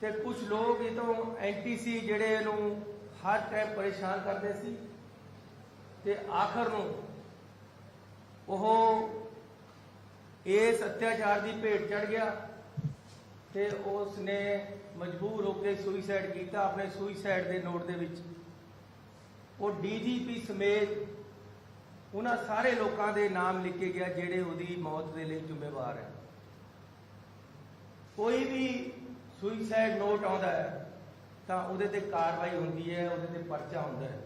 ਤੇ ਕੁਝ ਲੋਕ ਇਹ ਤੋਂ ਐਂਟੀ ਸੀ ਜਿਹੜੇ ਇਹਨੂੰ ਹਰ ਟਾਈਮ ਪਰੇਸ਼ਾਨ ਕਰਦੇ ਸੀ। ਤੇ ਆਖਰ ਨੂੰ ਉਹ ਇਸ ਅਤਿਆਚਾਰ ਦੀ ਭੇਟ ਚੜ ਗਿਆ ਤੇ ਉਸ ਨੇ ਮਜਬੂਰ ਹੋ ਕੇ ਸੁਈਸਾਈਡ ਕੀਤਾ ਆਪਣੇ ਸੁਈਸਾਈਡ ਦੇ ਨੋਟ ਦੇ ਵਿੱਚ। ਉਹ ਡੀਜੀਪੀ ਸਮੇਤ ਉਹਨਾਂ ਸਾਰੇ ਲੋਕਾਂ ਦੇ ਨਾਮ ਲਿਖੇ ਗਿਆ ਜਿਹੜੇ ਉਹਦੀ ਮੌਤ ਦੇ ਲਈ ਜ਼ਿੰਮੇਵਾਰ ਹੈ। ਕੋਈ ਵੀ ਸੁਈਸਾਈਡ ਨੋਟ ਆਉਂਦਾ ਹੈ, ਤਾਂ ਉਹਦੇ ਤੇ ਕਾਰਵਾਈ ਹੁੰਦੀ ਹੈ, ਉਹਦੇ ਤੇ ਪਰਚਾ ਹੁੰਦਾ ਹੈ।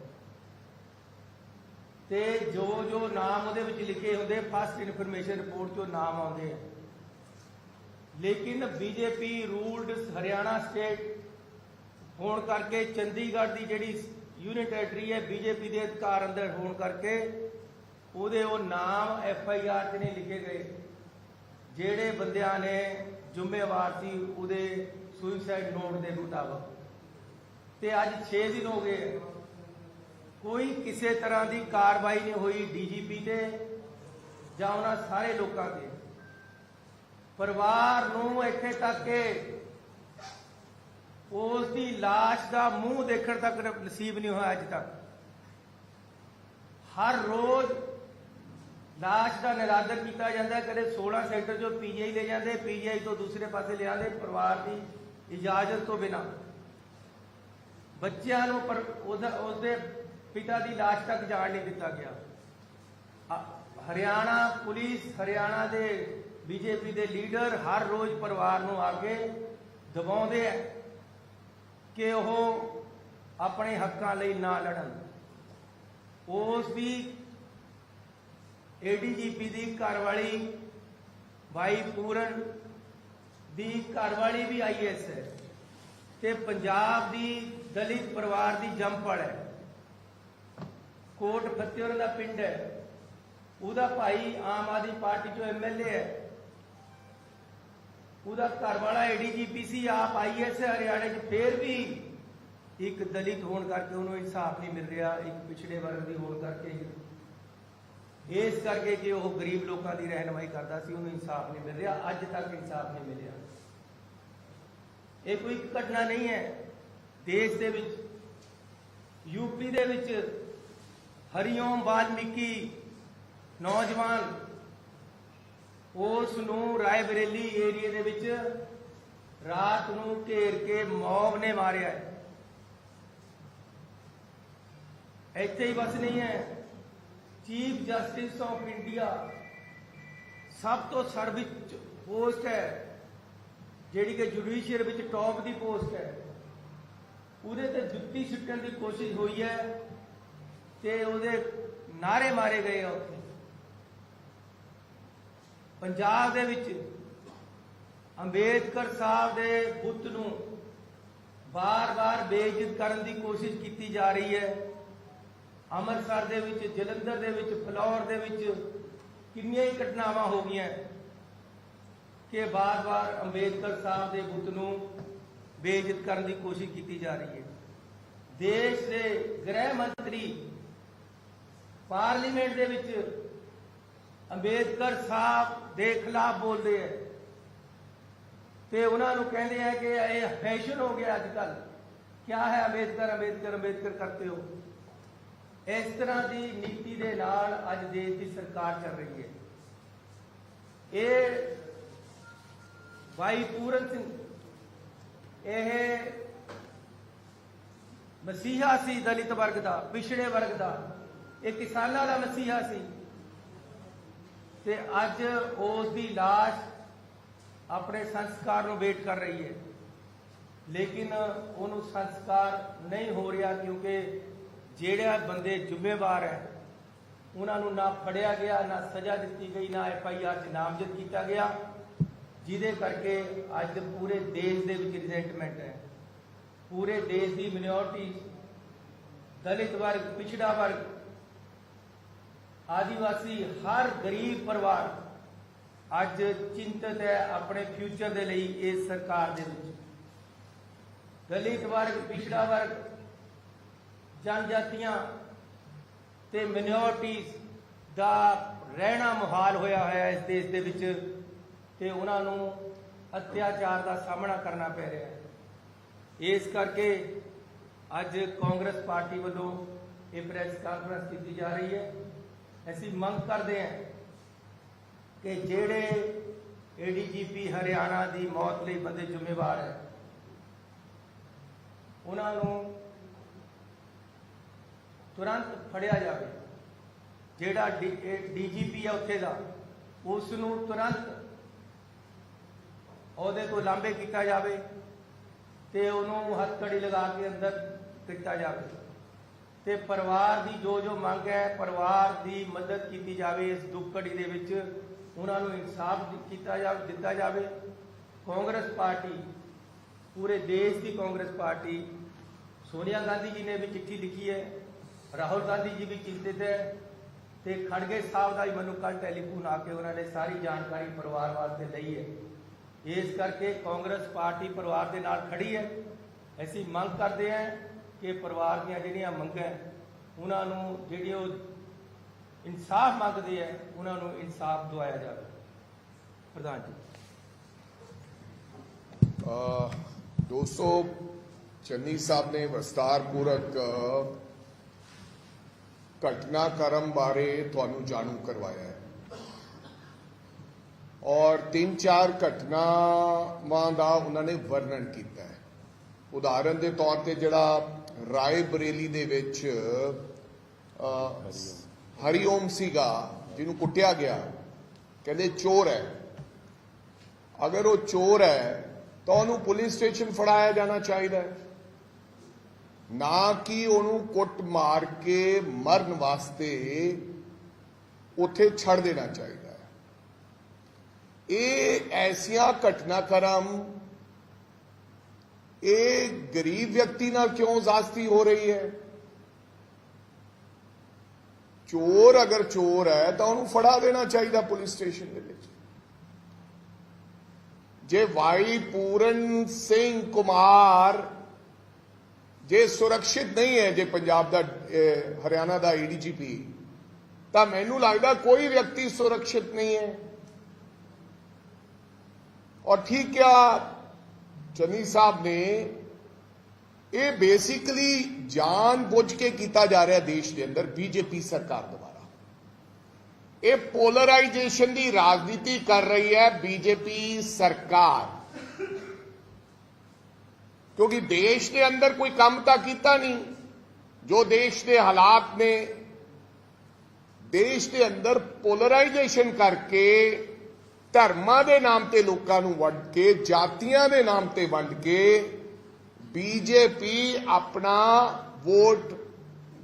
ਤੇ ਜੋ ਜੋ ਨਾਮ ਉਹਦੇ ਵਿੱਚ ਲਿਖੇ ਹੁੰਦੇ ਫਸਟ ਇਨਫੋਰਮੇਸ਼ਨ ਰਿਪੋਰਟ 'ਚੋਂ ਨਾਮ ਆਉਂਦੇ ਆ ਲੇਕਿਨ ਬੀਜੇਪੀ ਰੂਲਡ ਹਰਿਆਣਾ ਸਟੇਟ ਹੋਣ ਕਰਕੇ ਚੰਡੀਗੜ੍ਹ ਦੀ ਜਿਹੜੀ ਯੂਨਿਟ ਟੈਰੀਟਰੀ ਹੈ ਬੀਜੇਪੀ ਦੇ ਅਧਿਕਾਰ ਅੰਦਰ ਹੋਣ ਕਰਕੇ ਉਹਦੇ ਉਹ ਨਾਮ ਐਫ ਆਈ ਆਰ 'ਚ ਨਹੀਂ ਲਿਖੇ ਗਏ। ਜਿਹੜੇ ਬੰਦਿਆਂ ਨੇ ਜ਼ਿੰਮੇਵਾਰ ਸੀ, ਉਹਦੇ ਸੁਇਸਾਈਡ ਨੋਟ ਦੇ ਮੁਤਾਬਕ। ਤੇ ਅੱਜ 6 ਦਿਨ ਹੋ ਗਏ। ਕੋਈ ਕਿਸੇ ਤਰ੍ਹਾਂ ਦੀ ਕਾਰਵਾਈ ਨਹੀਂ ਹੋਈ ਡੀਜੀਪੀ ਤੇ ਜਾਂ ਉਹਨਾਂ ਸਾਰੇ ਲੋਕਾਂ ਤੇ। ਪਰਿਵਾਰ ਨੂੰ ਇੱਥੇ ਤੱਕ ਕਿ ਉਸ ਦੀ লাশ ਦਾ ਮੂੰਹ ਦੇਖਣ ਤੱਕ ਨਸੀਬ ਨਹੀਂ ਹੋਇਆ ਅੱਜ ਤੱਕ। ਹਰ ਰੋਜ਼ ਲਾਸ਼ ਦਾ ਨਿਰਾਦਰ ਕੀਤਾ ਜਾਂਦਾ। ਕਦੇ 16 ਸੈਕਟਰ ਚੋਂ ਪੀਜੀਆਈ ਲੈ ਜਾਂਦੇ, ਪੀਜੀਆਈ ਤੋਂ ਦੂਸਰੇ ਪਾਸੇ ਲਿਆਂਦੇ ਪਰਿਵਾਰ ਦੀ ਇਜਾਜ਼ਤ ਤੋਂ ਬਿਨਾ। ਬੱਚਿਆਂ ਨੂੰ ਪਰ ਉਹਦਾ ਪਿਤਾ ਦੀ লাশ ਤੱਕ ਜਾਣ ਨਹੀਂ ਦਿੱਤਾ ਗਿਆ। ਹਰਿਆਣਾ ਪੁਲਿਸ, ਹਰਿਆਣਾ ਦੇ ਬੀਜੇਪੀ ਦੇ ਲੀਡਰ ਹਰ ਰੋਜ਼ ਪਰਿਵਾਰ ਨੂੰ ਆ ਕੇ ਦਬਾਉਂਦੇ ਆ ਕਿ ਉਹ ਆਪਣੇ ਹੱਕਾਂ ਲਈ ਨਾ ਲੜਨ। ਉਸ ਦੀ ਏਡੀਜੀਪੀ ਦੀ ਘਰਵਾਲੀ, ਬਾਈ ਪੂਰਨ ਦੀ ਘਰਵਾਲੀ ਵੀ ਆਈਐਸ ਹੈ ਤੇ ਪੰਜਾਬ ਦੀ ਦਲਿਤ ਪਰਿਵਾਰ ਦੀ ਜੰਪੜ ਹੈ। ਕੋਟ ਫਤਿਹਰ ਦਾ ਪਿੰਡ ਹੈ। ਉਹਦਾ ਭਾਈ ਆਮ ਆਦਮੀ ਪਾਰਟੀ ਚੋਂ ਐਮਐਲਏ ਹੈ। ਉਹਦਾ ਘਰ ਵਾਲਾ ਏਡੀਜੀਪੀ ਸੀ ਆਪ ਆਈਐਸ ਹਰਿਆਣੇ 'ਚ। ਫੇਰ ਵੀ ਇੱਕ ਦਲਿਤ ਹੋਣ ਕਰਕੇ ਉਹਨੂੰ ਇਨਸਾਫ ਨਹੀਂ ਮਿਲ ਰਿਹਾ, ਇੱਕ ਪਿਛੜੇ ਵਰਗ ਦੀ ਹੋਣ ਕਰਕੇ ਇਸ ਕਰਕੇ ਜੇ ਉਹ ਗਰੀਬ ਲੋਕਾਂ ਦੀ ਰਹਿਨਮਾਈ ਕਰਦਾ ਸੀ, ਉਹਨੂੰ ਇਨਸਾਫ ਨਹੀਂ ਮਿਲ ਰਿਹਾ, ਅੱਜ ਤੱਕ ਇਨਸਾਫ ਨਹੀਂ ਮਿਲਿਆ। ਇਹ ਕੋਈ ਘਟਨਾ ਨਹੀਂ ਹੈ। ਦੇਸ਼ ਦੇ ਵਿੱਚ, ਯੂਪੀ ਦੇ ਵਿੱਚ ਹਰੀਓਮ ਵਾਲਮੀਕੀ ਨੌਜਵਾਨ, ਉਸ ਨੂੰ ਰਾਏਬਰੇਲੀ ਏਰੀਆ ਦੇ ਵਿੱਚ ਰਾਤ ਨੂੰ ਘੇਰ ਕੇ ਮੌਬ ਨੇ ਮਾਰਿਆ ਹੈ। ਇੱਥੇ ਹੀ ਬਸ ਨਹੀਂ ਹੈ। ਚੀਫ ਜਸਟਿਸ ਆਫ ਇੰਡੀਆ ਸਭ ਤੋਂ ਸਰਵਿੱਚ ਪੋਸਟ ਹੈ, ਜਿਹੜੀ ਕਿ ਜੁਡੀਸ਼ੀਅਰ ਵਿੱਚ ਟੌਪ ਦੀ ਪੋਸਟ ਹੈ। ਉਹਦੇ ਤੇ ਜੁੱਤੀ ਸੁੱਟਣ ਦੀ ਕੋਸ਼ਿਸ਼ ਹੋਈ ਹੈ ਤੇ ਉਹਦੇ ਨਾਰੇ ਮਾਰੇ ਗਏ ਆ ਉੱਥੇ। ਪੰਜਾਬ ਦੇ ਵਿੱਚ ਅੰਬੇਦਕਰ ਸਾਹਿਬ ਦੇ ਬੁੱਤ ਨੂੰ ਬਾਰ-ਬਾਰ ਬੇਇੱਜ਼ਤ ਕਰਨ ਦੀ ਕੋਸ਼ਿਸ਼ ਕੀਤੀ ਜਾ ਰਹੀ ਹੈ। ਅੰਮ੍ਰਿਤਸਰ ਦੇ ਵਿੱਚ, ਜਲੰਧਰ ਦੇ ਵਿੱਚ, ਫਲੌਰ ਦੇ ਵਿੱਚ ਕਿੰਨੀਆਂ ਹੀ ਘਟਨਾਵਾਂ ਹੋ ਗਈਆਂ ਕਿ ਬਾਰ-ਬਾਰ ਅੰਬੇਦਕਰ ਸਾਹਿਬ ਦੇ ਬੁੱਤ ਨੂੰ ਬੇਇੱਜ਼ਤ ਕਰਨ ਦੀ ਕੋਸ਼ਿਸ਼ ਕੀਤੀ ਜਾ ਰਹੀ ਹੈ। ਦੇਸ਼ ਦੇ ਗ੍ਰਹਿ ਮੰਤਰੀ ਪਾਰਲੀਮੈਂਟ ਦੇ ਵਿੱਚ ਅੰਬੇਦਕਰ ਸਾਹਿਬ ਦੇ ਖਿਲਾਫ ਬੋਲਦੇ ਹੈ ਤੇ ਉਹਨਾਂ ਨੂੰ ਕਹਿੰਦੇ ਆ ਕਿ ਇਹ ਫੈਸ਼ਨ ਹੋ ਗਿਆ ਅੱਜ ਕੱਲ ਕੀ ਹੈ ਅੰਬੇਦਕਰ ਅੰਬੇਦਕਰ ਅੰਬੇਦਕਰ ਕਰਤੇ ਹੋ? ਇਸ ਤਰ੍ਹਾਂ ਦੀ ਨੀਤੀ ਦੇ ਨਾਲ ਅੱਜ ਦੇਸ਼ ਦੀ ਸਰਕਾਰ ਚੱਲ ਰਹੀ ਹੈ। ਇਹ ਭਾਈ ਪੂਰਨ ਸਿੰਘ, ਇਹ ਮਸੀਹਾ ਸੀ ਦਲਿਤ ਵਰਗ ਦਾ, ਪਿਛੜੇ ਵਰਗ ਦਾ, ਇਹ ਕਿਸਾਨਾਂ ਦਾ ਮਸੀਹਾ ਸੀ। ਤੇ ਅੱਜ ਉਸ ਦੀ লাশ ਆਪਣੇ ਸੰਸਕਾਰ ਨੂੰ ਵੇਟ ਕਰ ਰਹੀ ਹੈ। ਲੇਕਿਨ ਉਹਨੂੰ ਸੰਸਕਾਰ ਨਹੀਂ ਹੋ ਰਿਹਾ ਕਿਉਂਕਿ ਜਿਹੜਾ ਬੰਦੇ ਜ਼ਿੰਮੇਵਾਰ ਹੈ, ਉਹਨਾਂ ਨੂੰ ਨਾ ਫੜਿਆ ਗਿਆ, ਨਾ ਸਜ਼ਾ ਦਿੱਤੀ ਗਈ, ਨਾ ਐਫ ਆਈ ਆਰ 'ਚ ਨਾਮਜ਼ਦ ਕੀਤਾ ਗਿਆ, ਜਿਹਦੇ ਕਰਕੇ ਅੱਜ ਪੂਰੇ ਦੇਸ਼ ਦੇ ਵਿੱਚ ਰਿਜ਼ੈਂਟਮੈਂਟ ਹੈ। ਪੂਰੇ ਦੇਸ਼ ਦੀ ਮਿਨੋਰਟੀ ਦਲਿਤ ਵਰਗ, ਪਿਛੜਾ ਵਰਗ, ਆਦੀਵਾਸੀ, ਹਰ ਗਰੀਬ ਪਰਿਵਾਰ ਅੱਜ ਚਿੰਤਤ ਹੈ ਆਪਣੇ ਫਿਊਚਰ ਦੇ ਲਈ ਇਸ ਸਰਕਾਰ ਦੇ ਵਿੱਚ। ਦਲਿਤ ਵਰਗ, ਪਿਛੜਾ ਵਰਗ ਜਨਜਾਤੀਆਂ ਤੇ ਮਿਨੋਰਟੀਜ਼ ਦਾ ਰਹਿਣਾ ਮੁਹਾਲ ਹੋਇਆ ਹੋਇਆ ਇਸ ਦੇਸ਼ ਦੇ ਵਿੱਚ ਤੇ ਉਹਨਾਂ ਨੂੰ ਅਤਿਆਚਾਰ ਦਾ ਸਾਹਮਣਾ ਕਰਨਾ ਪੈ ਰਿਹਾ ਹੈ। ਇਸ ਕਰਕੇ ਅੱਜ ਕਾਂਗਰਸ ਪਾਰਟੀ ਵੱਲੋਂ ਇਹ ਪ੍ਰੈਸ ਕਾਨਫਰੰਸ ਕੀਤੀ ਜਾ ਰਹੀ ਹੈ। ਅਸੀਂ ਮੰਗ ਕਰਦੇ ਹਾਂ ਕਿ ਜਿਹੜੇ ਏਡੀਜੀਪੀ ਹਰਿਆਣਾ ਦੀ ਮੌਤ ਲਈ ਬੰਦੇ ਜ਼ਿੰਮੇਵਾਰ ਹੈ, ਉਹਨਾਂ ਨੂੰ ਤੁਰੰਤ ਫੜਿਆ ਜਾਵੇ। ਜਿਹੜਾ ਡੀਜੀਪੀ ਹੈ ਉੱਥੇ ਦਾ ਉਸ ਨੂੰ ਤੁਰੰਤ ਉਹਦੇ ਤੋਂ ਲਾਂਬੇ ਕੀਤਾ ਜਾਵੇ ਤੇ ਉਹਨੂੰ ਹੱਥਕੜੀ ਲਗਾ ਕੇ ਅੰਦਰ ਕੀਤਾ ਜਾਵੇ। ਤੇ ਪਰਿਵਾਰ ਦੀ ਜੋ ਜੋ ਮੰਗ ਹੈ, ਪਰਿਵਾਰ ਦੀ ਮਦਦ ਕੀਤੀ ਜਾਵੇ, ਇਸ ਦੁੱਖ ਘੜੀ ਦੇ ਵਿੱਚ ਉਹਨਾਂ ਨੂੰ ਇਨਸਾਫ ਕੀਤਾ ਜਾਵੇ ਦਿੱਤਾ ਜਾਵੇ। ਕਾਂਗਰਸ ਪਾਰਟੀ, ਪੂਰੇ ਦੇਸ਼ ਦੀ ਕਾਂਗਰਸ ਪਾਰਟੀ, ਸੋਨੀਆ ਗਾਂਧੀ ਜੀ ਨੇ ਵੀ ਚਿੱਠੀ ਲਿਖੀ ਹੈ। ਰਾਹੁਲ ਗਾਂਧੀ ਜੀ ਵੀ ਚਿੰਤਿਤ ਹੈ ਤੇ ਖੜਗੇ ਸਾਹਿਬ ਦਾ ਵੀ ਮੈਨੂੰ ਕੱਲ ਟੈਲੀਫੋਨ ਆ ਕੇ ਉਹਨਾਂ ਨੇ ਸਾਰੀ ਜਾਣਕਾਰੀ ਪਰਿਵਾਰ ਵਾਸਤੇ ਲਈ ਹੈ। ਇਸ ਕਰਕੇ ਕਾਂਗਰਸ ਪਾਰਟੀ ਪਰਿਵਾਰ ਦੇ ਨਾਲ ਖੜੀ ਹੈ। ਅਸੀਂ ਮੰਗ ਕਰਦੇ ਹਾਂ ਕਿ ਪਰਿਵਾਰ ਦੀਆਂ ਜਿਹੜੀਆਂ ਮੰਗਾਂ ਉਹਨਾਂ ਨੂੰ ਜਿਹੜੀ ਉਹ ਇਨਸਾਫ ਮੰਗਦੇ ਹੈ, ਉਹਨਾਂ ਨੂੰ ਇਨਸਾਫ ਦਵਾਇਆ ਜਾਵੇ। ਪ੍ਰਧਾਨ ਜੀ। ਅਹ ਦੋਸਤੋ, ਚੰਨੀ ਸਾਹਿਬ ਨੇ ਵਿਸਤਾਰਪੂਰਕ ਘਟਨਾਕ੍ਰਮ ਬਾਰੇ ਤੁਹਾਨੂੰ ਜਾਣੂ ਕਰਵਾਇਆ ਹੈ। ਔਰ ਤਿੰਨ ਚਾਰ ਘਟਨਾਵਾਂ ਦਾ ਉਹਨਾਂ ਨੇ ਵਰਣਨ ਕੀਤਾ ਹੈ। ਉਦਾਹਰਨ ਦੇ ਤੌਰ ਤੇ ਜਿਹੜਾ ਰਾਏ ਬਰੇਲੀ ਦੇ ਵਿੱਚ ਅਹ, ਹਰੀਓਮ ਸੀਗਾ ਜਿਹਨੂੰ ਕੁੱਟਿਆ ਗਿਆ ਕਹਿੰਦੇ ਚੋਰ ਹੈ। ਅਗਰ ਉਹ ਚੋਰ ਹੈ ਤਾਂ ਉਹਨੂੰ ਪੁਲਿਸ ਸਟੇਸ਼ਨ ਫੜਾਇਆ ਜਾਣਾ ਚਾਹੀਦਾ ਹੈ। ਨਾ ਕਿ ਉਹਨੂੰ ਕੁੱਟ ਮਾਰ ਕੇ ਮਰਨ ਵਾਸਤੇ ਉੱਥੇ ਛੱਡ ਦੇਣਾ ਚਾਹੀਦਾ ਹੈ। ਇਹ ਐਸੀਆਂ ਘਟਨਾਕ੍ਰਮ ਇਹ ਗਰੀਬ ਵਿਅਕਤੀ ਨਾਲ ਕਿਉਂ ਜ਼ਾਸਤੀ ਹੋ ਰਹੀ ਹੈ? ਚੋਰ ਅਗਰ ਚੋਰ ਹੈ ਤਾਂ ਉਹਨੂੰ ਫੜਾ ਦੇਣਾ ਚਾਹੀਦਾ ਪੁਲਿਸ ਸਟੇਸ਼ਨ ਦੇ ਵਿੱਚ। ਜੇ ਵਾਈ ਪੂਰਨ ਸਿੰਘ ਕੁਮਾਰ ਜੇ ਸੁਰੱਖਿਅਤ ਨਹੀਂ ਹੈ, ਜੇ ਪੰਜਾਬ ਦਾ ਹਰਿਆਣਾ ਦਾ ਏਡੀਜੀਪੀ ਤਾਂ ਮੈਨੂੰ ਲੱਗਦਾ ਕੋਈ ਵਿਅਕਤੀ ਸੁਰੱਖਿਅਤ ਨਹੀਂ ਹੈ। ਔਰ ਠੀਕ ਕਿਹਾ ਚੰਨੀ ਸਾਹਿਬ ਨੇ ਇਹ ਬੇਸਿਕਲੀ ਜਾਣ ਬੁੱਝ ਕੇ ਕੀਤਾ ਜਾ ਰਿਹਾ ਦੇਸ਼ ਦੇ ਅੰਦਰ ਬੀਜੇਪੀ ਸਰਕਾਰ ਦੁਆਰਾ। ਇਹ ਪੋਲਰਾਈਜੇਸ਼ਨ ਦੀ ਰਾਜਨੀਤੀ ਕਰ ਰਹੀ ਹੈ ਬੀਜੇਪੀ ਸਰਕਾਰ। ਕਿਉਂਕਿ ਦੇਸ਼ ਦੇ ਅੰਦਰ ਕੋਈ ਕੰਮ ਤਾਂ ਕੀਤਾ ਨਹੀਂ ਜੋ ਦੇਸ਼ ਦੇ ਹਾਲਾਤ ਨੇ ਦੇਸ਼ ਦੇ ਅੰਦਰ ਪੋਲਰਾਈਜੇਸ਼ਨ ਕਰਕੇ ਧਰਮਾਂ ਦੇ ਨਾਮ ਤੇ ਲੋਕਾਂ ਨੂੰ ਵੰਡ ਕੇ ਜਾਤੀਆਂ ਦੇ ਨਾਮ ਤੇ ਵੰਡ ਕੇ ਬੀਜੇਪੀ ਆਪਣਾ ਵੋਟ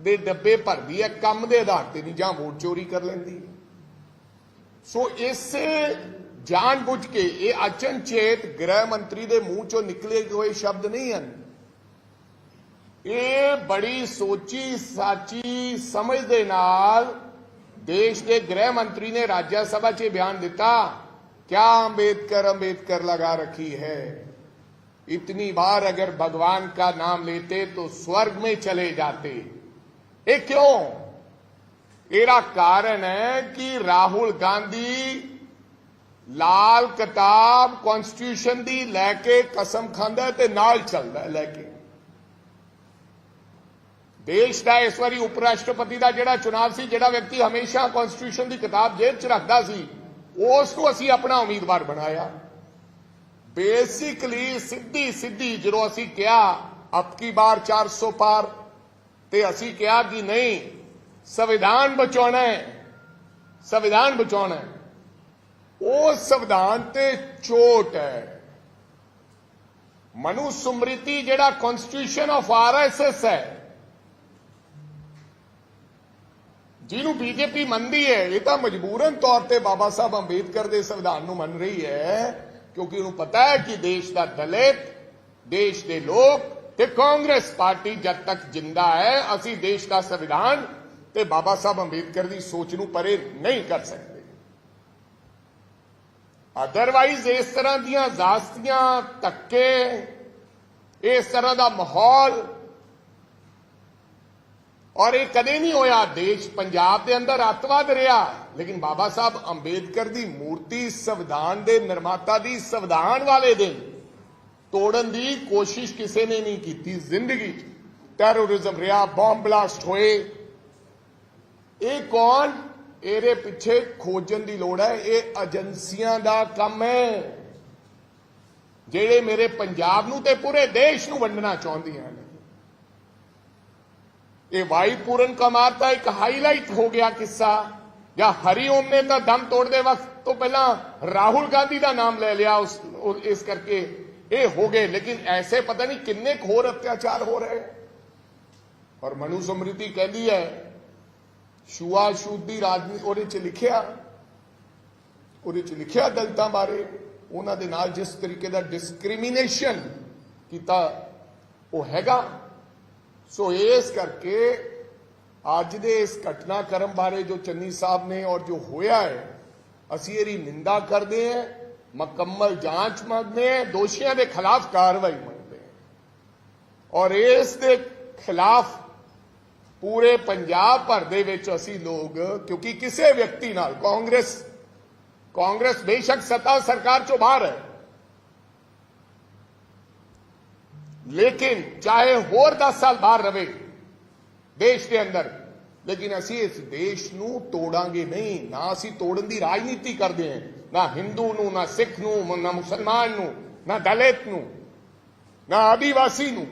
ਦੇ ਡੱਬੇ ਭਰਦੀ ਹੈ ਕੰਮ ਦੇ ਆਧਾਰ ਤੇ ਨਹੀਂ ਜਾਂ ਵੋਟ ਚੋਰੀ ਕਰ ਲੈਂਦੀ ਸੋ ਇਸੇ ਜਾਣ ਬੁੱਝ ਕੇ ਇਹ ਅਚਨਚੇਤ ਗ੍ਰਹਿ ਮੰਤਰੀ ਦੇ ਮੂੰਹ ਚੋਂ ਨਿਕਲੇ ਹੋਏ ਸ਼ਬਦ ਨਹੀਂ ਹਨ ਇਹ ਬੜੀ ਸੋਚੀ ਸਾਚੀ ਸਮਝ ਦੇ ਨਾਲ ਦੇਸ਼ ਦੇ ਗ੍ਰਹਿ ਮੰਤਰੀ ਨੇ ਰਾਜ ਸਭਾ 'ਚ ਇਹ ਬਿਆਨ ਦਿੱਤਾ क्या अंबेडकर अंबेडकर लगा रखी है इतनी बार अगर भगवान का नाम लेते तो स्वर्ग में चले जाते ये क्यों ਇਹਦਾ ਕਾਰਨ ਹੈ ਕਿ ਰਾਹੁਲ ਗਾਂਧੀ ਲਾਲ ਕਿਤਾਬ ਕਨਸਟੀਟਿਊਸ਼ਨ ਦੀ ਲੈ ਕੇ ਕਸਮ ਖਾਂਦਾ ਤੇ ਨਾਲ ਚੱਲਦਾ ਲੈ ਕੇ। ਦੇਸ਼ ਦਾ ਇਸ ਵਾਰੀ ਉਪ ਰਾਸ਼ਟਰਪਤੀ ਦਾ ਜਿਹੜਾ ਚੁਣਾਵ ਸੀ, ਜਿਹੜਾ ਵਿਅਕਤੀ ਹਮੇਸ਼ਾ ਕਨਸਟੀਟਿਊਸ਼ਨ ਦੀ ਕਿਤਾਬ ਜੇਬ 'ਚ ਰੱਖਦਾ ਸੀ, ਉਸ ਨੂੰ ਅਸੀਂ ਆਪਣਾ ਉਮੀਦਵਾਰ ਬਣਾਇਆ। ਬੇਸਿਕਲੀ ਸਿੱਧੀ ਸਿੱਧੀ ਜਦੋਂ ਅਸੀਂ ਕਿਹਾ, ਅਬ ਕੀ ਬਾਰ 400 ਪਾਰ, ਤੇ ਅਸੀਂ ਕਿਹਾ ਕਿ ਨਹੀਂ, ਸੰਵਿਧਾਨ ਬਚਾਉਣਾ ਹੈ, ਸੰਵਿਧਾਨ ਬਚਾਉਣਾ ਹੈ। ਉਹ ਸੰਵਿਧਾਨ ਤੇ ਚੋਟ ਹੈ। ਮਨੂ ਸਮ੍ਰਿਤੀ ਜਿਹੜਾ ਕਨਸਟੀਟਿਊਸ਼ਨ ਆਫ ਆਰਐਸਐਸ ਹੈ, ਜਿਹਨੂੰ ਬੀਜੇਪੀ ਮੰਨਦੀ ਹੈ, ਇਹ ਤਾਂ ਮਜਬੂਰਨ ਤੌਰ ਤੇ ਬਾਬਾ ਸਾਹਿਬ ਅੰਬੇਦਕਰ ਦੇ ਸੰਵਿਧਾਨ ਨੂੰ ਮੰਨ ਰਹੀ ਹੈ, ਕਿਉਂਕਿ ਉਹਨੂੰ ਪਤਾ ਹੈ ਕਿ ਦੇਸ਼ ਦਾ ਦਲਿਤ, ਦੇਸ਼ ਦੇ ਲੋਕ ਤੇ ਕਾਂਗਰਸ ਪਾਰਟੀ ਜਦ ਤੱਕ ਜਿੰਦਾ ਹੈ, ਅਸੀਂ ਦੇਸ਼ ਦਾ ਸੰਵਿਧਾਨ ਤੇ ਬਾਬਾ ਸਾਹਿਬ ਅੰਬੇਦਕਰ ਦੀ ਸੋਚ ਨੂੰ ਪਰੇ ਨਹੀਂ ਕਰ ਸਕਦੇ। ਅਦਰਵਾਈਜ਼ ਇਸ ਤਰ੍ਹਾਂ ਦੀਆਂ ਜ਼ਾਸਤੀਆਂ, ਧੱਕੇ, ਇਸ ਤਰ੍ਹਾਂ ਦਾ ਮਾਹੌਲ ਔਰ ਇਹ ਕਦੇ ਨਹੀਂ ਹੋਇਆ। ਦੇਸ਼ ਪੰਜਾਬ ਦੇ ਅੰਦਰ ਅੱਤਵਾਦ ਰਿਹਾ, ਲੇਕਿਨ ਬਾਬਾ ਸਾਹਿਬ ਅੰਬੇਦਕਰ ਦੀ ਮੂਰਤੀ ਸੰਵਿਧਾਨ ਦੇ ਨਿਰਮਾਤਾ ਦੀ ਸੰਵਿਧਾਨ ਵਾਲੇ ਦਿਨ ਤੋੜਨ ਦੀ ਕੋਸ਼ਿਸ਼ ਕਿਸੇ ਨੇ ਨਹੀਂ ਕੀਤੀ। ਜ਼ਿੰਦਗੀ ਟੈਰੋਰਿਜ਼ਮ ਰਿਹਾ ਬੰਬ ਬਲਾਸਟ ਹੋਏ। ਇਹ ਕੌਣ? ਇਹਦੇ ਪਿੱਛੇ ਖੋਜਣ ਦੀ ਲੋੜ ਹੈ, ਇਹ ਏਜੰਸੀਆਂ ਦਾ ਕੰਮ ਹੈ। ਜਿਹੜੇ ਮੇਰੇ ਪੰਜਾਬ ਨੂੰ ਤੇ ਪੂਰੇ ਦੇਸ਼ ਨੂੰ ਵੰਡਣਾ ਚਾਹੁੰਦੀਆਂ ਨੇ। ਇਹ ਵਾਈ ਪੂਰਨ ਕਮਾਰ ਦਾ ਇੱਕ ਹਾਈਲਾਈਟ ਹੋ ਗਿਆ ਕਿੱਸਾ। ਜਾਂ ਹਰੀਓਮ ਨੇ ਤਾਂ ਦਮ ਤੋੜਦੇ ਵਕਤ ਤੋਂ ਪਹਿਲਾਂ ਰਾਹੁਲ ਗਾਂਧੀ ਦਾ ਨਾਮ ਲੈ ਲਿਆ ਉਸ ਇਸ ਕਰਕੇ ਇਹ ਹੋ ਗਏ। ਲੇਕਿਨ ਐਸੇ ਪਤਾ ਨਹੀਂ ਕਿੰਨੇ ਕੁ ਹੋਰ ਅਤਿਆਚਾਰ ਹੋ ਰਹੇ। ਔਰ ਮਨੂ ਸਮ੍ਰਿਤੀ ਕਹਿੰਦੀ ਹੈ ਸ਼ੂਆ ਸ਼ੂਦ ਦੀ ਰਾਜਨੀਤੀ ਉਹਦੇ ਚ ਲਿਖਿਆ, ਉਹਦੇ ਚ ਲਿਖਿਆ ਦਲਤਾਂ ਬਾਰੇ, ਉਹਨਾਂ ਦੇ ਨਾਲ ਜਿਸ ਤਰੀਕੇ ਦਾ ਡਿਸਕ੍ਰਿਮੀਨੇਸ਼ਨ ਕੀਤਾ, ਉਹ ਹੈਗਾ। ਸੋ ਇਸ ਕਰਕੇ ਅੱਜ ਦੇ ਇਸ ਘਟਨਾਕ੍ਰਮ ਬਾਰੇ ਜੋ ਚੰਨੀ ਸਾਹਿਬ ਨੇ ਔਰ ਜੋ ਹੋਇਆ ਹੈ, ਅਸੀਂ ਇਹਦੀ ਨਿੰਦਾ ਕਰਦੇ ਹਾਂ, ਮੁਕੰਮਲ ਜਾਂਚ ਮੰਗਦੇ ਹਾਂ, ਦੋਸ਼ੀਆਂ ਦੇ ਖਿਲਾਫ ਕਾਰਵਾਈ ਮੰਗਦੇ ਹਾਂ। ਔਰ ਇਸ ਦੇ ਖਿਲਾਫ ਪੂਰੇ ਪੰਜਾਬ ਭਰ ਦੇ ਵਿੱਚ ਅਸੀਂ ਲੋਕ, ਕਿਉਂਕਿ ਕਿਸੇ ਵਿਅਕਤੀ ਨਾਲ, ਕਾਂਗਰਸ ਕਾਂਗਰਸ ਬੇਸ਼ੱਕ ਸਤਾ ਸਰਕਾਰ ਚੋਂ ਬਾਹਰ ਹੈ। ਲੇਕਿਨ ਚਾਹੇ ਹੋਰ 10 ਸਾਲ ਬਾਹਰ ਰਵੇ ਦੇਸ਼ ਦੇ ਅੰਦਰ, ਲੇਕਿਨ ਅਸੀਂ ਇਸ ਦੇਸ਼ ਨੂੰ ਤੋੜਾਂਗੇ ਨਹੀਂ, ਨਾ ਅਸੀਂ ਤੋੜਨ ਦੀ ਰਾਜਨੀਤੀ ਕਰਦੇ ਹਾਂ, ਨਾ ਹਿੰਦੂ ਨੂੰ, ਨਾ ਸਿੱਖ ਨੂੰ, ਨਾ ਮੁਸਲਮਾਨ ਨੂੰ, ਨਾ ਦਲਿਤ ਨੂੰ, ਨਾ ਆਦੀਵਾਸੀ ਨੂੰ।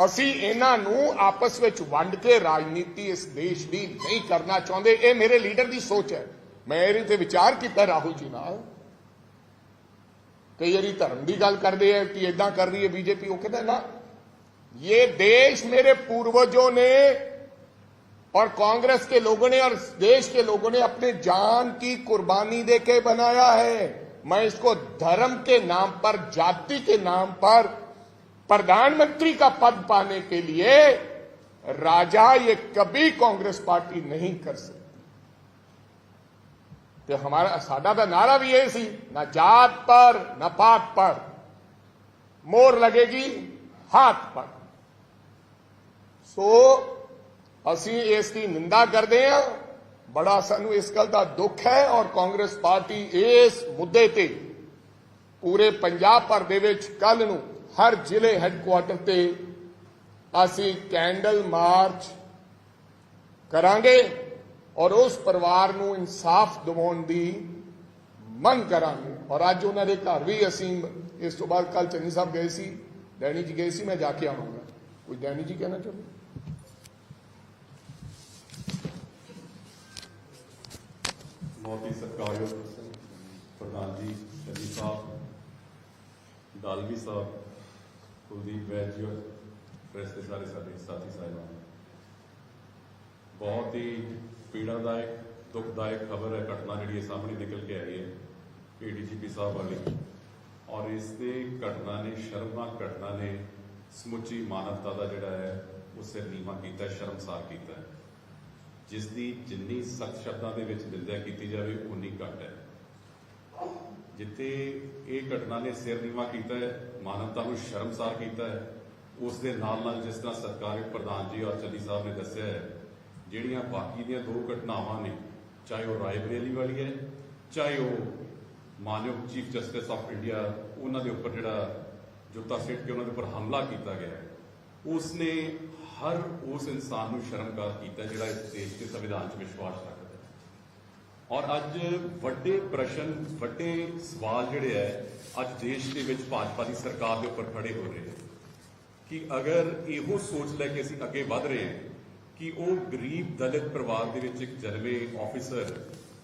ਅਸੀਂ ਇਹਨਾਂ ਨੂੰ ਆਪਸ ਵਿੱਚ ਵੰਡ ਕੇ ਰਾਜਨੀਤੀ ਇਸ ਦੇਸ਼ ਦੀ ਨਹੀਂ ਕਰਨਾ ਚਾਹੁੰਦੇ ਇਹ ਮੇਰੇ ਲੀਡਰ ਦੀ ਸੋਚ ਹੈ ਮੈਂ ਇਹਦੇ ਤੇ ਵਿਚਾਰ ਕੀਤਾ ਰਾਹੁਲ ਜੀ ਨਾਲ ਕਈ ਵਾਰੀ ਧਰਮ ਦੀ ਗੱਲ ਕਰਦੇ ਆ ਕਿ ਇਦਾਂ ਕਰ ਰਹੀ ਹੈ ਬੀਜੇਪੀ ਉਹ ਕਹਿੰਦਾ ਨਾ ਇਹ देश मेरे पूर्वजों ने और कांग्रेस के लोगों ने और देश के लोगों ने अपने जान की कुर्बानी दे के बनाया है मैं इसको धर्म के नाम पर जाति के नाम पर प्रधानमंत्री का पद पाने के लिए राजा ये कभी कांग्रेस पार्टी नहीं कर सकती ਤੇ ਹਮਾਰਾ ਸਾਡਾ ਤਾਂ ਨਾਰਾ ਵੀ ਇਹ ਸੀ ਨਾ ਜਾਤ ਪਰ ਨਾ ਪਾਤ ਪਰ ਮੋਰ लगेगी हाथ पर ਸੋ ਅਸੀਂ ਇਸ ਦੀ ਨਿੰਦਾ ਕਰਦੇ ਹਾਂ ਬੜਾ ਸਾਨੂੰ ਇਸ ਗੱਲ ਦਾ ਦੁੱਖ ਹੈ ਔਰ ਕਾਂਗਰਸ ਪਾਰਟੀ ਇਸ ਮੁੱਦੇ ਤੇ ਪੂਰੇ ਪੰਜਾਬ ਭਰ ਦੇ ਵਿੱਚ ਕੱਲ ਨੂੰ ਹਰ ਜ਼ਿਲ੍ਹੇ ਹੈੱਡਕੁਆਰਟਰ ਤੇ ਅਸੀਂ ਕੈਂਡਲ ਮਾਰਚ ਕਰਾਂਗੇ ਔਰ ਉਸ ਪਰਿਵਾਰ ਨੂੰ ਇਨਸਾਫ ਦਿਵਾਉਣ ਦੀ ਮੰਗ ਕਰਾਂਗੇ। ਔਰ ਅੱਜ ਉਹਨਾਂ ਦੇ ਘਰ ਵੀ ਅਸੀਂ ਇਸ ਤੋਂ ਬਾਅਦ ਕੱਲ ਚੰਨੀ ਸਾਹਿਬ ਗਏ ਸੀ ਡੈਣੀ ਜੀ ਗਏ ਸੀ, ਮੈਂ ਜਾ ਕੇ ਆਵਾਂਗਾ। ਕੋਈ ਡੈਣੀ ਜੀ ਕਹਿਣਾ ਚਾਹੁੰਦੇ? ਬਹੁਤ ਹੀ ਸਤਿਕਾਰਯੋਗ ਪ੍ਰਧਾਨ ਜੀ ਸ਼ਰੀ ਸਾਹਿਬ ਡਾਲਵੀ ਸਾਹਿਬ ਕੁਲਦੀਪ ਵੈਦ ਜੀ ਔਰ ਪ੍ਰੈਸ ਦੇ ਸਾਰੇ ਸਾਡੇ ਸਾਥੀ ਸਾਹਿਬਾਨ ਬਹੁਤ ਹੀ ਪੀੜਾਦਾਇਕ, ਦੁਖਦਾਇਕ ਖਬਰ ਹੈ, ਘਟਨਾ ਜਿਹੜੀ ਇਹ ਸਾਹਮਣੇ ਨਿਕਲ ਕੇ ਆਈ ਹੈ ਏਡੀਜੀਪੀ ਸਾਹਿਬ ਵਾਲੀ। ਔਰ ਇਸ ਦੇ ਘਟਨਾ ਨੇ, ਸ਼ਰਮਨਾਕ ਘਟਨਾ ਨੇ, ਸਮੁੱਚੀ ਮਾਨਵਤਾ ਦਾ ਜਿਹੜਾ ਹੈ, ਉਹ ਸਿਰ ਨੀਵਾਂ ਕੀਤਾ, ਸ਼ਰਮਸਾਰ ਕੀਤਾ ਜਿਸ ਦੀ ਜਿੰਨੀ ਸਖਤ ਸ਼ਬਦਾਂ ਦੇ ਵਿੱਚ ਨਿੰਦਿਆ ਕੀਤੀ ਜਾਵੇ, ਉਨੀ ਘੱਟ ਹੈ। ਜਿੱਥੇ ਇਹ ਘਟਨਾ ਨੇ ਸਿਰ ਨੀਵਾ ਕੀਤਾ ਹੈ, ਮਾਨਵਤਾ ਨੂੰ ਸ਼ਰਮਸਾਰ ਕੀਤਾ ਹੈ, ਉਸ ਦੇ ਨਾਲ ਨਾਲ ਜਿਸ ਤਰ੍ਹਾਂ ਸਰਕਾਰੀ ਪ੍ਰਧਾਨ ਜੀ ਔਰ ਚੰਨੀ ਸਾਹਿਬ ਨੇ ਦੱਸਿਆ ਹੈ, ਜਿਹੜੀਆਂ ਬਾਕੀ ਦੀਆਂ ਦੋ ਘਟਨਾਵਾਂ ਨੇ, ਚਾਹੇ ਉਹ ਰਾਇਬਰੇਲੀ ਵਾਲੀ ਹੈ, ਚਾਹੇ ਉਹ ਮਾਨਯੋਗ ਚੀਫ ਜਸਟਿਸ ਆਫ ਇੰਡੀਆ, ਉਹਨਾਂ ਦੇ ਉੱਪਰ ਜਿਹੜਾ ਜੁੱਤਾ ਸਿੱਟ ਕੇ ਉਹਨਾਂ ਦੇ ਉੱਪਰ ਹਮਲਾ ਕੀਤਾ ਗਿਆ ਹੈ, ਉਸਨੇ ਹਰ ਉਸ ਇਨਸਾਨ ਨੂੰ ਸ਼ਰਮਕਾਰ ਕੀਤਾ ਜਿਹੜਾ ਇਸ ਦੇਸ਼ ਦੇ ਸੰਵਿਧਾਨ 'ਚ ਵਿਸ਼ਵਾਸ ਹੈ। ਔਰ ਅੱਜ ਵੱਡੇ ਪ੍ਰਸ਼ਨ, ਵੱਡੇ ਸਵਾਲ ਜਿਹੜੇ ਹੈ, ਅੱਜ ਦੇਸ਼ ਦੇ ਵਿੱਚ ਭਾਜਪਾ ਦੀ ਸਰਕਾਰ ਦੇ ਉੱਪਰ ਖੜੇ ਹੋ ਰਹੇ ਨੇ। ਕਿ ਅਗਰ ਇਹੋ ਸੋਚ ਲੈ ਕੇ ਅਸੀਂ ਅੱਗੇ ਵਧ ਰਹੇ ਹਾਂ ਕਿ ਉਹ ਗਰੀਬ ਦਲਿਤ ਪਰਿਵਾਰ ਦੇ ਵਿੱਚ ਇੱਕ ਜਨਮੇ ਆਫੀਸਰ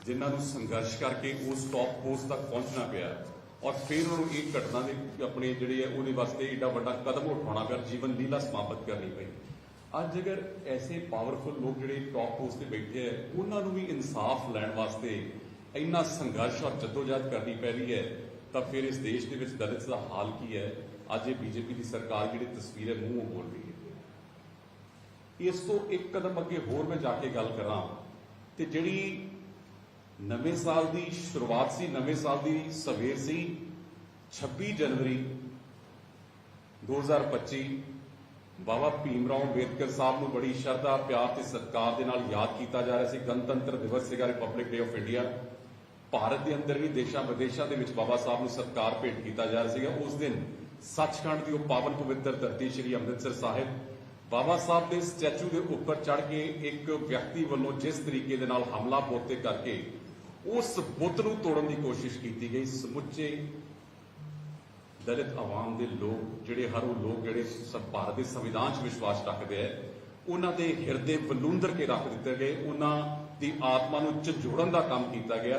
ਜਿਨ੍ਹਾਂ ਨੂੰ ਸੰਘਰਸ਼ ਕਰਕੇ ਉਸ ਟੌਪ ਪੋਸਟ ਤੱਕ ਪਹੁੰਚਣਾ ਪਿਆ ਔਰ ਫਿਰ ਉਹਨੂੰ ਇਹ ਘਟਨਾ ਦੇ ਆਪਣੇ ਜਿਹੜੇ ਹੈ, ਉਹਦੇ ਵਾਸਤੇ ਏਡਾ ਵੱਡਾ ਕਦਮ ਉਠਾਉਣਾ ਪਿਆ ਜੀਵਨ ਲੀਲਾ ਸਮਾਪਤ ਕਰਨੀ ਪਈ। ਅੱਜ ਅਗਰ ਐਸੇ ਪਾਵਰਫੁਲ ਲੋਕ ਜਿਹੜੇ ਟੌਪ ਪੋਸਟ ਤੇ ਬੈਠੇ ਆ, ਉਹਨਾਂ ਨੂੰ ਵੀ ਇਨਸਾਫ ਲੈਣ ਵਾਸਤੇ ਇੰਨਾ ਸੰਘਰਸ਼ ਔਰ ਜਦੋਜਹਿਦ ਕਰਨੀ ਪੈ ਰਹੀ ਹੈ, ਤਾਂ ਫਿਰ ਇਸ ਦੇਸ਼ ਦੇ ਵਿੱਚ ਦਲਿਤ ਦਾ ਹਾਲ ਕੀ ਹੈ? ਅੱਜ ਇਹ ਬੀਜੇਪੀ ਦੀ ਸਰਕਾਰ ਜਿਹੜੀ ਤਸਵੀਰ ਹੈ, ਮੂੰਹੋਂ ਬੋਲ ਰਹੀ ਹੈ। ਇਸ ਤੋਂ ਇੱਕ ਕਦਮ ਅੱਗੇ ਹੋਰ ਮੈਂ ਜਾ ਕੇ ਗੱਲ ਕਰਾਂ ਤੇ ਜਿਹੜੀ ਨਵੇਂ ਸਾਲ ਦੀ ਸ਼ੁਰੂਆਤ ਸੀ, ਨਵੇਂ ਸਾਲ ਦੀ ਸਵੇਰ ਸੀ 26 ਜਨਵਰੀ 2025 ਬਾਬਾ ਭੀਮ ਰਾਓ ਅੰਬੇਦਕਰ ਸਾਹਿਬ ਨੂੰ ਬੜੀ ਸ਼ਰਧਾ, ਪਿਆਰ ਤੇ ਸਤਿਕਾਰ ਦੇ ਨਾਲ ਯਾਦ ਕੀਤਾ ਜਾ ਰਿਹਾ ਸੀ। ਗਣਤੰਤਰ ਦਿਵਸ ਸੀਗਾ republic day of India Bharat ਦੇ ਅੰਦਰ ਵੀ ਦੇਸ਼ਾਂ ਵਿਦੇਸ਼ਾਂ ਦੇ ਵਿੱਚ ਬਾਬਾ ਸਾਹਿਬ ਨੂੰ ਸਤਿਕਾਰ ਭੇਟ ਕੀਤਾ ਜਾ ਰਿਹਾ ਸੀਗਾ। ਉਸ ਦਿਨ ਸੱਚਖੰਡ ਦੀ ਉਹ ਪਾਵਨ ਪਵਿੱਤਰ ਧਰਤੀ ਸ੍ਰੀ ਅੰਮ੍ਰਿਤਸਰ ਸਾਹਿਬ ਬਾਬਾ ਸਾਹਿਬ ਦੇ ਸਟੈਚੂ ਦੇ ਉੱਪਰ ਚੜ ਕੇ ਇੱਕ ਵਿਅਕਤੀ ਵੱਲੋਂ ਜਿਸ ਤਰੀਕੇ ਦੇ ਨਾਲ ਹਮਲਾ ਬੁੱਤ ਕਰਕੇ ਉਸ ਬੁੱਤ ਨੂੰ ਤੋੜਨ ਦੀ ਕੋਸ਼ਿਸ਼ ਕੀਤੀ ਗਈ। ਸਮੁੱਚੇ ਦਲਿਤ ਆਵਾਮ ਦੇ ਲੋਕ ਜਿਹੜੇ ਹਰ ਉਹ ਲੋਕ ਜਿਹੜੇ ਭਾਰਤ ਦੇ ਸੰਵਿਧਾਨ 'ਚ ਵਿਸ਼ਵਾਸ ਰੱਖਦੇ ਆ, ਉਹਨਾਂ ਦੇ ਹਿਰਦੇ ਬਲੂੰਦਰ ਕੇ ਰੱਖ ਦਿੱਤੇ ਗਏ, ਉਹਨਾਂ ਦੀ ਆਤਮਾ ਨੂੰ ਝੰਜੋੜਨ ਦਾ ਕੰਮ ਕੀਤਾ ਗਿਆ।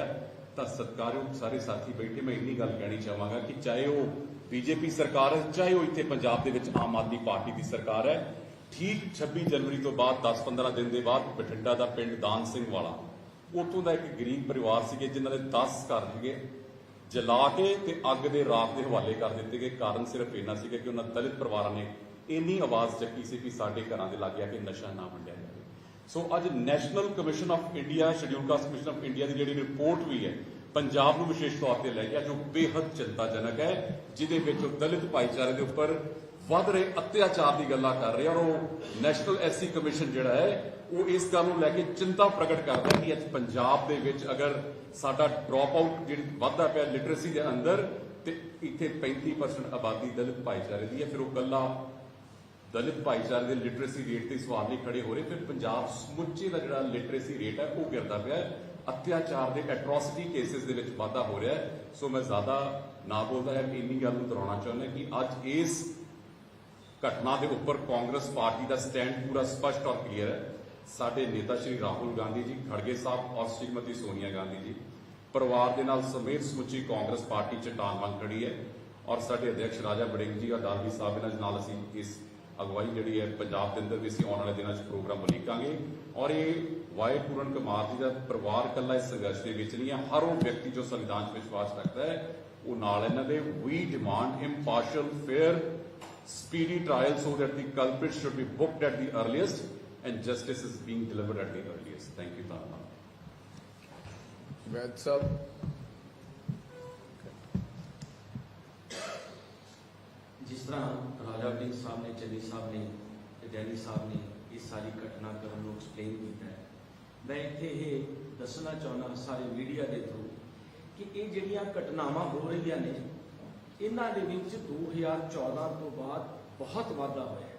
ਤਾਂ ਸਤਿਕਾਰਯੋਗ ਸਾਰੇ ਸਾਥੀ ਬੈਠੇ, ਮੈਂ ਇੰਨੀ ਗੱਲ ਕਹਿਣੀ ਚਾਹਾਂਗਾ ਕਿ ਚਾਹੇ ਉਹ ਬੀਜੇਪੀ ਸਰਕਾਰ ਹੈ, ਚਾਹੇ ਉਹ ਇੱਥੇ ਪੰਜਾਬ ਦੇ ਵਿੱਚ ਆਮ ਆਦਮੀ ਪਾਰਟੀ ਦੀ ਸਰਕਾਰ ਹੈ, ਠੀਕ 26 ਜਨਵਰੀ ਤੋਂ ਬਾਅਦ 10-15 ਦਿਨ ਦੇ ਬਾਅਦ ਬਠਿੰਡਾ ਦਾ ਪਿੰਡ ਦਾਨ ਸਿੰਘ ਵਾਲਾ, ਉੱਥੋਂ ਦਾ ਇੱਕ ਗਰੀਬ ਪਰਿਵਾਰ ਸੀਗੇ, ਜਿਨ੍ਹਾਂ ਦੇ 10 ਘਰ ਸੀਗੇ। ਜਲਾ ਕੇ ਤੇ ਅੱਗ ਦੇ ਰਾਖ ਦੇ ਹਵਾਲੇ ਕਰ ਦਿੱਤੇ ਗਏ। ਕਾਰਨ ਸਿਰਫ ਇੰਨਾ ਸੀਗਾ ਕਿ ਉਹਨਾਂ ਦਲਿਤ ਪਰਿਵਾਰਾਂ ਨੇ ਇੰਨੀ ਆਵਾਜ਼ ਚੱਕੀ ਸੀ ਕਿ ਸਾਡੇ ਘਰਾਂ ਦੇ ਲਾਗੇ ਆ ਕੇ ਨਸ਼ਾ ਨਾ ਵੰਡਿਆ ਜਾਵੇ। ਸੋ ਅੱਜ national commission of India, schedule caste commission of India ਦੀ ਜਿਹੜੀ ਰਿਪੋਰਟ ਵੀ ਹੈ, ਪੰਜਾਬ ਨੂੰ ਵਿਸ਼ੇਸ਼ ਤੌਰ ਤੇ ਲੈ ਗਿਆ ਜੋ ਬੇहद ਚਿੰਤਾਜਨਕ ਹੈ, ਜਿਹਦੇ ਵਿੱਚ ਦਲਿਤ ਭਾਈਚਾਰੇ ਦੇ ਉੱਪਰ ਵੱਧ ਰਹੇ ਅਤਿਆਚਾਰ ਦੀ ਗੱਲਾਂ ਕਰ ਰਹੇ ਔਰ ਉਹ ਨੈਸ਼ਨਲ ਐਸਸੀ ਕਮਿਸ਼ਨ ਜਿਹੜਾ ਹੈ, ਉਹ ਇਸ ਗੱਲ ਨੂੰ ਲੈ ਕੇ ਚਿੰਤਾ ਪ੍ਰਗਟ ਕਰਦਾ ਹੈ ਕਿ ਅੱਜ ਪੰਜਾਬ ਦੇ ਵਿੱਚ ਅਗਰ ਸਾਡਾ ਡ੍ਰੌਪ ਆਊਟ ਜਿਹੜੀ ਵੱਧਦਾ ਪਿਆ ਲਿਟਰੇਸੀ ਦੇ ਅੰਦਰ ਤੇ ਇੱਥੇ 35% ਆਬਾਦੀ ਦਲਿਤ ਭਾਈਚਾਰੇ ਦੀ ਹੈ, ਫਿਰ ਉਹ ਗੱਲਾਂ ਦਲਿਤ ਭਾਈਚਾਰੇ ਦੇ ਲਿਟਰੇਸੀ ਰੇਟ ਤੇ ਸਵਾਲ ਨਹੀਂ ਖੜੇ ਹੋ ਰਹੇ, ਫਿਰ ਪੰਜਾਬ ਸਮੁੱਚੇ ਦਾ ਜਿਹੜਾ ਲਿਟਰੇਸੀ ਰੇਟ ਹੈ, ਉਹ ਗਿਰਦਾ ਪਿਆ ਅਤਿਆਚਾਰ ਦੇ ਐਟਰੋਸਿਟੀ ਕੇਸਿਸ ਦੇ ਵਿੱਚ ਵਾਧਾ ਹੋ ਰਿਹਾ ਹੈ। ਸੋ ਮੈਂ ਜ਼ਿਆਦਾ ਨਾ ਬੋਲਦਾ ਹੈ ਇੰਨੀ ਗੱਲ ਨੂੰ ਦੁਹਰਾਉਣਾ ਚਾਹੁੰਦਾ ਕਿ ਅੱਜ ਇਸ ਘਟਨਾ ਦੇ ਉੱਪਰ ਕਾਂਗਰਸ ਪਾਰਟੀ ਦਾ ਸਟੈਂਡ ਪੂਰਾ ਸਪਸ਼ਟ ਔਰ ਕਲੀਅਰ ਹੈ। ਸਾਡੇ ਨੇਤਾ ਸ਼੍ਰੀ ਰਾਹੁਲ ਗਾਂਧੀ ਜੀ, ਖੜਗੇ ਸਾਹਿਬ ਔਰ ਸ਼੍ਰੀਮਤੀ ਸੋਨੀਆ ਗਾਂਧੀ ਜੀ, ਪਰਿਵਾਰ ਦੇ ਨਾਲ ਸਮੇਤ ਸਮੁੱਚੀ ਕਾਂਗਰਸ ਪਾਰਟੀ ਚਟਾਨ ਮੰਗ ਖੜੀ ਹੈ ਔਰ ਸਾਡੇ ਅਧਿਕਸ਼ ਰਾਜਾ ਬੜਿੰਗ ਜੀ ਔਰ ਦਾਲਵੀ ਸਾਹਿਬ ਇਹਨਾਂ ਦੇ ਨਾਲ ਅਸੀਂ ਇਸ ਅਗਵਾਈ ਜਿਹੜੀ ਹੈ ਪੰਜਾਬ ਦੇ ਅੰਦਰ ਵੀ ਅਸੀਂ ਆਉਣ ਵਾਲੇ ਦਿਨਾਂ 'ਚ ਪ੍ਰੋਗਰਾਮ ਉਲੀਕਾਂਗੇ ਔਰ ਇਹ ਵਾਏ ਪੂਰਨ ਕੁਮਾਰ ਜੀ ਦਾ ਪਰਿਵਾਰ ਇਕੱਲਾ ਇਸ ਸੰਘਰਸ਼ ਦੇ ਵਿੱਚ ਨਹੀਂ ਹੈ, ਹਰ ਉਹ ਵਿਅਕਤੀ ਜੋ ਸੰਵਿਧਾਨ 'ਚ ਵਿਸ਼ਵਾਸ ਰੱਖਦਾ ਹੈ, ਉਹ ਨਾਲ ਇਹਨਾਂ ਦੇ ਵੀ demand impartial fair speedy trial so that the culprit should be booked at the earliest and justice is being delivered at the earliest. Thank you, Tanna. ਵੈਦ ਸਾਹਿਬ ਜਿਸ ਤਰ੍ਹਾਂ ਰਾਜਾ ਸਾਹਿਬ ਨੇ ਚੰਨੀ ਸਾਹਿਬ ਨੇ ਤੇ ਡੈਨੀ ਸਾਹਿਬ ਨੇ ਇਹ ਸਾਰੀ ਘਟਨਾ ਕਰਨ ਨੂੰ ਐਕਸਪਲੇਨ ਕੀਤਾ ਹੈ ਮੈਂ ਇੱਥੇ ਇਹ ਦੱਸਣਾ ਚਾਹੁੰਦਾ ਸਾਰੇ ਮੀਡੀਆ ਦੇ ਥਰੂ ਕਿ ਇਹ ਜਿਹੜੀਆਂ ਘਟਨਾਵਾਂ ਹੋ ਰਹੀਆਂ ਨੇ ਇਹਨਾਂ ਦੇ ਵਿੱਚ 2014 ਤੋਂ ਬਾਅਦ ਬਹੁਤ ਵਾਧਾ ਹੋਇਆ ਹੈ।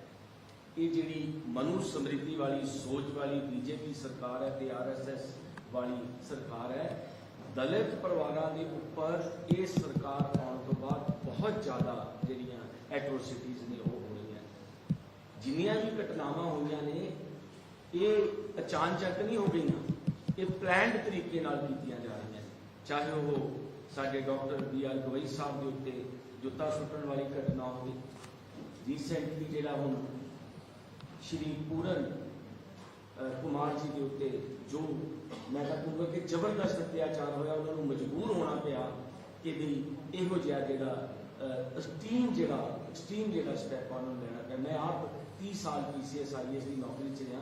ਇਹ ਜਿਹੜੀ ਮਨੂ ਸਮ੍ਰਿਤੀ ਵਾਲੀ ਸੋਚ ਵਾਲੀ ਬੀਜੇਪੀ ਸਰਕਾਰ ਹੈ ਤੇ ਆਰਐਸਐਸ ਵਾਲੀ ਸਰਕਾਰ ਹੈ, ਦਲਿਤ ਪਰਿਵਾਰਾਂ ਦੇ ਉੱਪਰ ਇਹ ਸਰਕਾਰ ਆਉਣ ਤੋਂ ਬਾਅਦ ਬਹੁਤ ਜ਼ਿਆਦਾ ਜਿਹੜੀਆਂ ਐਟਰੋਸਿਟੀਜ਼ ਨੇ ਉਹ ਹੋ। ਰਹੀਆਂ ਜਿੰਨੀਆਂ ਵੀ ਘਟਨਾਵਾਂ ਹੋਈਆਂ ਨੇ, ਇਹ ਅਚਾਨਚੱਕ ਨਹੀਂ ਹੋ ਗਈਆਂ, ਇਹ ਪਲਾਨਡ ਤਰੀਕੇ ਨਾਲ ਕੀਤੀਆਂ ਜਾ ਰਹੀਆਂ ਚਾਹੇ ਉਹ ਸਾਡੇ doctor B R Gavai Sahib ਦੇ ਉੱਤੇ ਜੁੱਤਾ ਸੁੱਟਣ ਵਾਲੀ ਘਟਨਾ ਹੋਵੇ ਰੀਸੈਂਟਲੀ ਜਿਹੜਾ ਹੁਣ ਸ਼੍ਰੀ ਪੂਰਨ ਕੁਮਾਰ ਜੀ ਦੇ ਉੱਤੇ ਜੋ ਮੈਂ ਤਾਂ ਕਹੂੰਗਾ ਕਿ ਜ਼ਬਰਦਸਤ ਅਤਿਆਚਾਰ ਹੋਇਆ, ਉਹਨਾਂ ਨੂੰ ਮਜਬੂਰ ਹੋਣਾ ਪਿਆ ਕਿ ਵੀ ਇਹੋ ਜਿਹਾ ਜਿਹੜਾ ਐਕਸਟ੍ਰੀਮ ਜਿਹੜਾ ਐਕਸਟ੍ਰੀਮ ਜਿਹੜਾ ਸਟੈਪ ਉਹਨਾਂ ਨੂੰ ਲੈਣਾ ਪਿਆ। ਮੈਂ ਆਪ 30 ਸਾਲ ਪੀਸੀਐਸ ਆਈਐਸ ਦੀ ਨੌਕਰੀ 'ਚ ਰਿਹਾ।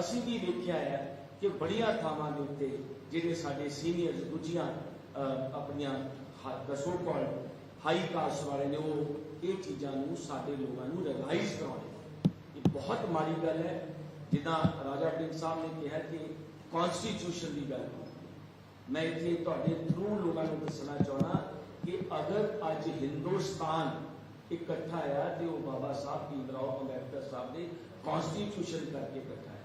ਅਸੀਂ ਵੀ ਵੇਖਿਆ ਹੈ ਕਿ ਬੜੀਆਂ ਥਾਵਾਂ ਦੇ ਉੱਤੇ ਜਿਹੜੇ ਸਾਡੇ ਸੀਨੀਅਰ ਦੂਜੀਆਂ ਆਪਣੀਆਂ ਦਸੋ ਕੋਲ ਹਾਈ ਕਾਸਟ ਵਾਲੇ ਨੇ ਉਹ, ਇਹ ਚੀਜ਼ਾਂ ਨੂੰ ਸਾਡੇ ਲੋਕਾਂ ਨੂੰ ਰਿਅਲਾਈਜ਼ ਕਰਾਉਣੇ ਇਹ ਬਹੁਤ ਮਾੜੀ ਗੱਲ ਹੈ। ਜਿੱਦਾਂ ਰਾਜਾ ਵੜਿੰਗ ਸਾਹਿਬ ਨੇ ਕਿਹਾ ਕਿ ਕਨਸਟੀਟਿਊਸ਼ਨ ਦੀ ਗੱਲ ਮੈਂ ਇੱਥੇ ਤੁਹਾਡੇ ਥਰੂ ਲੋਕਾਂ ਨੂੰ ਦੱਸਣਾ ਚਾਹਣਾ ਕਿ ਅਗਰ ਅੱਜ ਹਿੰਦੁਸਤਾਨ ਇਕੱਠਾ ਆ ਤੇ ਉਹ ਬਾਬਾ ਸਾਹਿਬ ਭੀਮਰਾਓ ਅੰਬੇਡਕਰ ਸਾਹਿਬ ਦੇ ਕਨਸਟੀਟਿਊਸ਼ਨ ਕਰਕੇ ਇਕੱਠਾ ਹੈ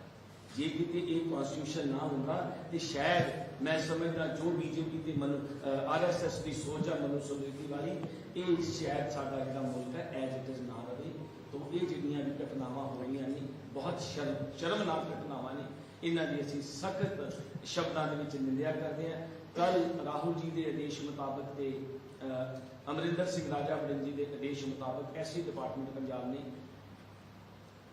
ਜੇ ਕਿਤੇ ਇਹ ਕਨਸਟੀਟਿਊਸ਼ਨ ਨਾ ਹੁੰਦਾ ਤੇ ਸ਼ਾਇਦ ਮੈਂ ਸਮਝਦਾ ਜੋ ਬੀਜੇਪੀ ਤੇ ਮਨ ਆਰਐਸਐਸ ਦੀ ਸੋਚ ਆ ਮਨੂ ਸਮ੍ਰਿਤੀ ਵਾਲੀ, ਇਹ ਸ਼ਾਇਦ ਸਾਡਾ ਜਿਹੜਾ ਮੁਲਕ ਹੈ ਐਜ ਇਟ ਇਜ਼ ਨਾ ਰਹੇ। ਤੋਂ ਇਹ ਜਿਹੜੀਆਂ ਵੀ ਘਟਨਾਵਾਂ ਹੋ ਰਹੀਆਂ ਨੇ, ਬਹੁਤ ਸ਼ਰਮ, ਸ਼ਰਮਨਾਕ ਘਟਨਾਵਾਂ ਨੇ, ਇਹਨਾਂ ਦੀ ਅਸੀਂ ਸਖਤ ਸ਼ਬਦਾਂ ਦੇ ਵਿੱਚ ਨਿੰਦਿਆ ਕਰਦੇ ਹਾਂ। ਕੱਲ ਰਾਹੁਲ ਜੀ ਦੇ ਆਦੇਸ਼ ਮੁਤਾਬਕ ਤੇ ਅਮਰਿੰਦਰ ਸਿੰਘ ਰਾਜਾ ਵੜਿੰਗ ਜੀ ਦੇ ਆਦੇਸ਼ ਮੁਤਾਬਕ ਐਸੀ ਡਿਪਾਰਟਮੈਂਟ ਪੰਜਾਬ ਨੇ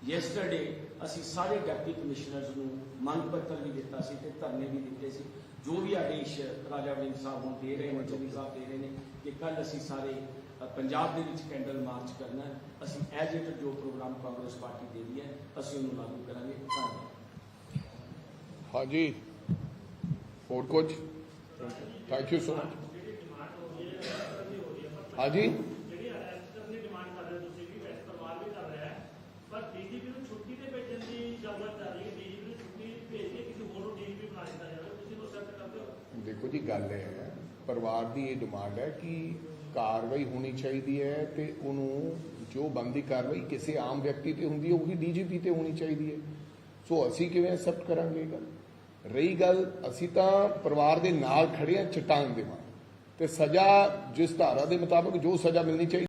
ਯੈਸਟਰਡੇ ਅਸੀਂ ਸਾਰੇ ਡਿਪਟੀ ਕਮਿਸ਼ਨਰਸ ਨੂੰ ਮੰਗ ਪੱਤਰ ਵੀ ਦਿੱਤਾ ਸੀ ਤੇ ਧਰਨੇ ਵੀ ਦਿੱਤੇ ਸੀ। ਜੋ ਵੀ ਆਦੇਸ਼ ਰਾਜਾ ਵੜਿੰਗ ਸਾਹਿਬ ਹੁਣ ਦੇ ਰਹੇ ਨੇ ਚੌਵੀ ਸਾਹਿਬ ਦੇ ਰਹੇ ਨੇ ਕਿ ਕੱਲ ਅਸੀਂ ਸਾਰੇ ਪੰਜਾਬ ਦੇ ਵਿੱਚ ਕੈਂਡਲ ਮਾਰਚ ਕਰਨਾ ਅਸੀਂ ਐਜ ਇਟ ਜੋ ਪ੍ਰੋਗਰਾਮ ਕਾਂਗਰਸ ਪਾਰਟੀ ਦੇ ਰਹੀ ਹੈ ਅਸੀਂ ਉਹਨੂੰ ਲਾਗੂ ਕਰਾਂਗੇ। ਧੰਨਵਾਦ। ਹਾਂਜੀ। ਹੋਰ ਕੁਝ? ਥੈਂਕ ਯੂ ਸੋ ਮਚ ਹਾਂਜੀ ਜਿਹੜੀ ਅਰੈਸਟ ਦੀ ਡਿਮਾਂਡ ਕਰ ਰਹੇ ਹੋ ਤੁਸੀਂ ਵੀ ਵੈਸੇ ਪਰਿਵਾਰ ਵੀ ਕਰ ਰਿਹਾ ਹੈ ਪਰ ਡੀਜੀਪੀ ਨੂੰ ਛੁੱਟੀ ਤੇ ਭੇਜਣ ਦੀ ਜ਼ਰੂਰਤ ਕਰ ਰਹੀ ਹੈ ਡੀਜੀਪੀ ਨੂੰ ਛੁੱਟੀ ਭੇਜ ਕੇ ਕਿਸੇ ਹੋਰ ਨੂੰ ਡੀਜੀਪੀ ਬਣਾ ਦਿੱਤਾ ਜਾਵੇ ਤੁਸੀਂ ਉਹ ਸੈੱਟ ਕਰਦੇ ਹੋ ਦੇਖੋ ਜੀ, ਗੱਲ ਹੈ, ਪਰਿਵਾਰ ਦੀ ਇਹ ਡਿਮਾਂਡ ਹੈ ਕਿ ਕਾਰਵਾਈ ਹੋਣੀ ਚਾਹੀਦੀ ਹੈ ਤੇ ਉਹਨੂੰ ਜੋ ਬੰਦੀ ਕਾਰਵਾਈ ਕਿਸੇ ਆਮ ਵਿਅਕਤੀ ਤੇ ਹੁੰਦੀ ਹੈ, ਉਹੀ ਡੀਜੀਪੀ ਤੇ ਹੋਣੀ ਚਾਹੀਦੀ ਹੈ। ਸੋ ਅਸੀਂ ਕਿਵੇਂ ਐਕਸੈਪਟ ਕਰਾਂਗੇ ਇਹ ਗੱਲ? ਰਹੀ ਗੱਲ, ਅਸੀਂ ਤਾਂ ਪਰਿਵਾਰ ਦੇ ਨਾਲ ਖੜੇ ਹਾਂ, ਚਟਾਨ ਦੇ ਤੇ ਸਜ਼ਾ ਜਿਸ ਧਾਰਾ ਦੇ ਮੁਤਾਬਕ ਜੋ ਸਜ਼ਾ ਮਿਲਣੀ ਚਾਹੀਦੀ